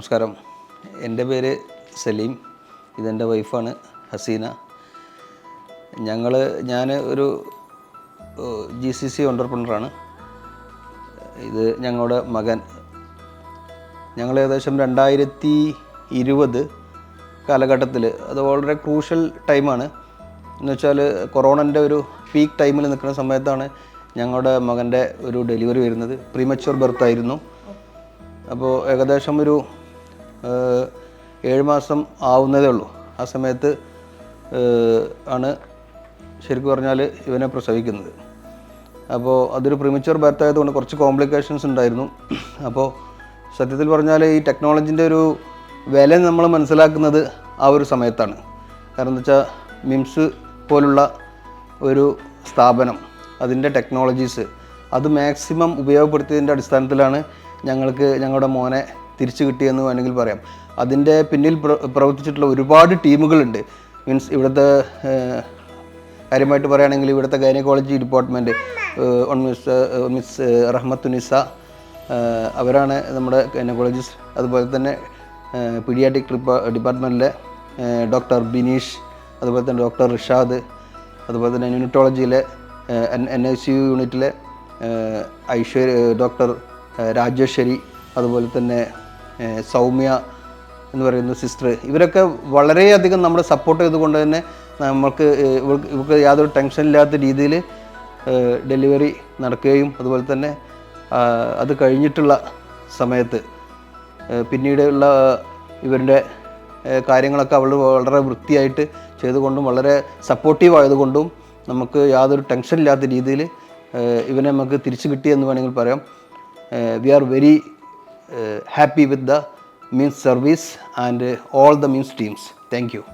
നമസ്കാരം. എന്റെ പേര് സലീം. ഇതെന്റെ വൈഫാണ് ഹസീന. ഞങ്ങൾ ഞാൻ ഒരു ജി സി സി ഓണ്ടർപ്രണറാണ് ഇത് ഞങ്ങളുടെ മകൻ. ഞങ്ങൾ ഏകദേശം രണ്ടായിരത്തി ഇരുപത് കാലഘട്ടത്തിൽ അത് വളരെ ക്രൂഷ്യൽ ടൈമാണ് എന്ന് വെച്ചാൽ കൊറോണന്റെ ഒരു പീക്ക് ടൈമിൽ നിൽക്കുന്ന സമയത്താണ് ഞങ്ങളുടെ മകന്റെ ഒരു ഡെലിവറി വരുന്നത്. പ്രീമച്വർ ബർത്ത് ആയിരുന്നു. അപ്പോൾ ഏകദേശം ഒരു ഏഴ് മാസം ആവുന്നതേ ഉള്ളൂ. ആ സമയത്ത് ആണ് ശരിക്കും പറഞ്ഞാൽ ഇവനെ പ്രസവിക്കുന്നത്. അപ്പോൾ അതൊരു പ്രിമച്വർ ബർത്ത് ആയതുകൊണ്ട് കുറച്ച് കോംപ്ലിക്കേഷൻസ് ഉണ്ടായിരുന്നു. അപ്പോൾ സത്യത്തിൽ പറഞ്ഞാൽ ഈ ടെക്നോളജിന്റെ ഒരു വില നമ്മൾ മനസ്സിലാക്കുന്നത് ആ ഒരു സമയത്താണ്. കാരണം എന്താ വെച്ചാൽ മിംസ് പോലുള്ള ഒരു സ്ഥാപനം അതിന്റെ ടെക്നോളജീസ് അത് മാക്സിമം ഉപയോഗപ്പെടുത്തിയതിന്റെ അടിസ്ഥാനത്തിലാണ് ഞങ്ങൾക്ക് ഞങ്ങളുടെ മോനെ തിരിച്ചു കിട്ടിയെന്ന് വേണമെങ്കിൽ പറയാം. അതിന്റെ പിന്നിൽ പ്രവർത്തിച്ചിട്ടുള്ള ഒരുപാട് ടീമുകളുണ്ട്. മീൻസ് ഇവിടുത്തെ കാര്യമായിട്ട് പറയുകയാണെങ്കിൽ ഇവിടുത്തെ gynaecology department miss miss Rahmathunnisa അവരാണ് നമ്മുടെ ഗൈനക്കോളജിസ്റ്റ്. അതുപോലെ തന്നെ പീഡിയാട്രിക് ഡിപ്പാർട്ട്മെന്റിലെ ഡോക്ടർ ബിനീഷ് അതുപോലെ തന്നെ ഡോക്ടർ റിഷാദ് അതുപോലെ തന്നെ യൂണിറ്റോളജിയിലെ എൻ ഐ സി യു യൂണിറ്റിലെ ഐശ്വര്യ ഡോക്ടർ രാജേശ്വരി അതുപോലെ തന്നെ സൗമ്യ എന്ന് പറയുന്ന സിസ്റ്റർ ഇവരൊക്കെ വളരെയധികം നമ്മളെ സപ്പോർട്ട് ചെയ്തുകൊണ്ട് തന്നെ നമ്മൾക്ക് ഇവർക്ക് ഇവർക്ക് യാതൊരു ടെൻഷൻ ഇല്ലാത്ത രീതിയിൽ ഡെലിവറി നടക്കുകയും അതുപോലെ തന്നെ അത് കഴിഞ്ഞിട്ടുള്ള സമയത്ത് പിന്നീടുള്ള ഇവരുടെ കാര്യങ്ങളൊക്കെ അവൾ വളരെ വൃത്തിയായിട്ട് ചെയ്തുകൊണ്ടും വളരെ സപ്പോർട്ടീവ് ആയതുകൊണ്ടും നമുക്ക് യാതൊരു ടെൻഷൻ ഇല്ലാത്ത രീതിയിൽ ഇവനെ നമുക്ക് തിരിച്ചു കിട്ടിയെന്ന് വേണമെങ്കിൽ പറയാം. We are very Uh, happy with the means service and uh, all the means teams. Thank you.